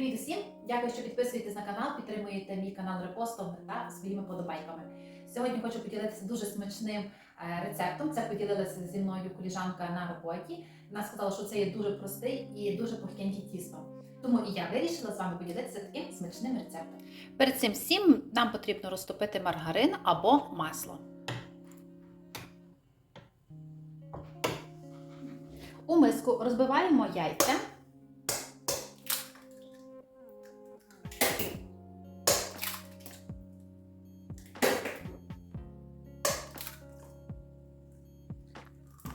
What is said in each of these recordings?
Привіт усім! Дякую, що підписуєтесь на канал, підтримуєте мій канал репостом та своїми подобайками. Сьогодні хочу поділитися дуже смачним е, рецептом. Це поділилася зі мною коліжанка на роботі. Вона сказала, що це є дуже простий і дуже пухкеньке тісто. Тому і я вирішила з вами поділитися таким смачним рецептом. Перед цим всім нам потрібно розтопити маргарин або масло. У миску розбиваємо яйця.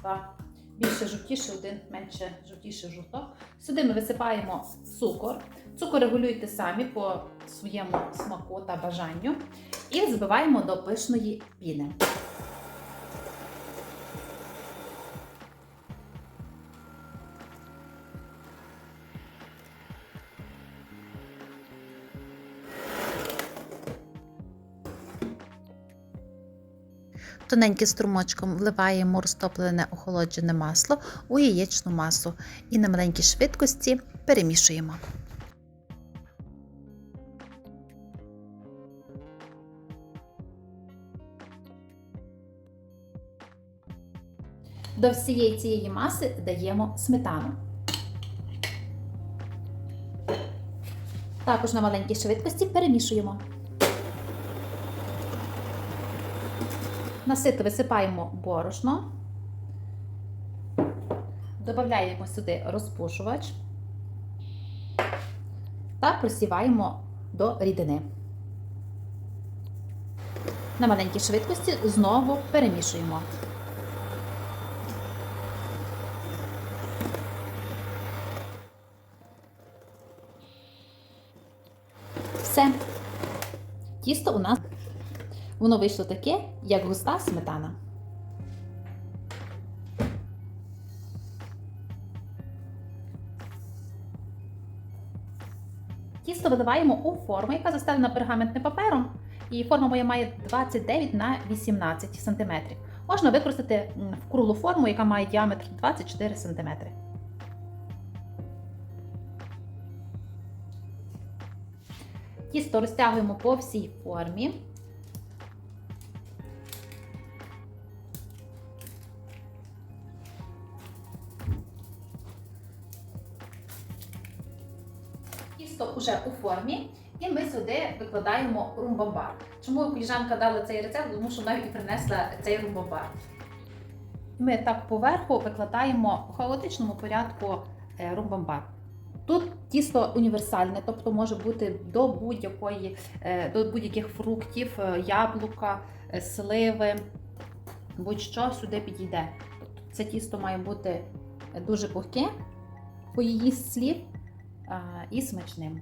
Так. Більше жовтіше один, менше жовтіше жовток. Сюди ми висипаємо цукор. Цукор регулюйте самі по своєму смаку та бажанню. І збиваємо до пишної піни. Тоненьким струмочком вливаємо розтоплене охолоджене масло у яєчну масу і на маленькій швидкості перемішуємо. До всієї цієї маси даємо сметану. Також на маленькій швидкості перемішуємо. На сито висипаємо борошно, додаємо сюди розпушувач та просіваємо до рідини. На маленькій швидкості знову перемішуємо. Все. Тісто у нас воно вийшло таке, як густа сметана. Тісто видаваємо у форму, яка застелена пергаментним папером. І форма моя має 29 на 18 см. Можна використати м, в круглу форму, яка має діаметр 24 см. Тісто розтягуємо по всій формі. Тісто вже у формі, і ми сюди викладаємо румбамбар. Чому коліжанка дала цей рецепт? Тому що навіть принесла цей румбамбар. Ми так поверху викладаємо в хаотичному порядку е, румбамбар. Тут тісто універсальне, тобто може бути до будь-якої, е, до будь-яких фруктів, е, яблука, сливи, будь-що сюди підійде. Тобто це тісто має бути дуже пухке, по її слів, і смачним.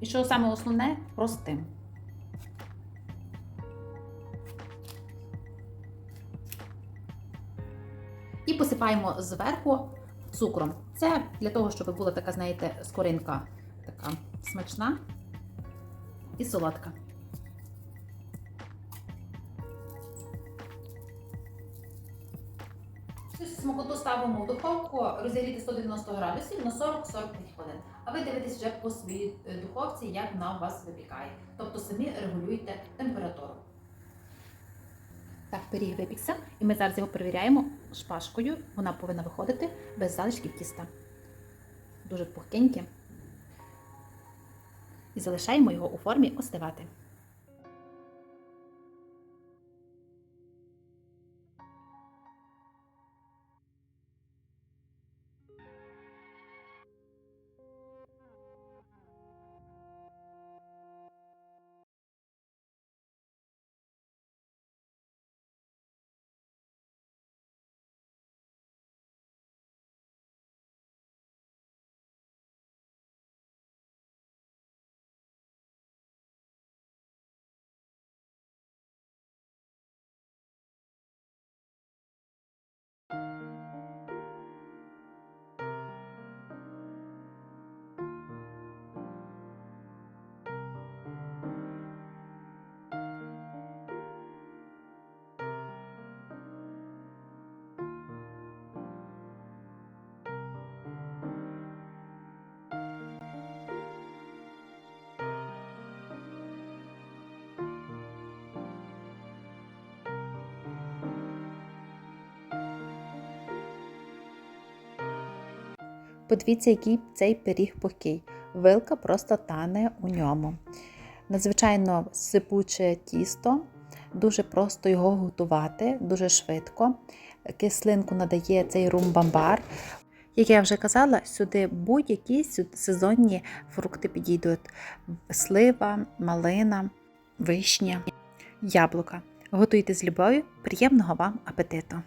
І що саме основне простим. І посипаємо зверху цукром. Це для того, щоб була така, знаєте, скоринка така смачна і солодка. Цю смакоту ставимо в духовку розігріти 190 градусів на 40-45 хвилин. А ви дивитесь вже по своїй е, духовці, як вона у вас випікає. Тобто самі регулюєте температуру. Так, пиріг випікся, і ми зараз його перевіряємо шпажкою. Вона повинна виходити без залишків тіста. Дуже пухкеньке. І залишаємо його у формі остивати. Подивіться, який цей пиріг пухкий. Вилка просто тане у ньому. Надзвичайно сипуче тісто, дуже просто його готувати, дуже швидко. Кислинку надає цей румбамбар. Як я вже казала, сюди будь-які сезонні фрукти підійдуть: слива, малина, вишня, яблука. Готуйте з любов'ю, приємного вам апетиту!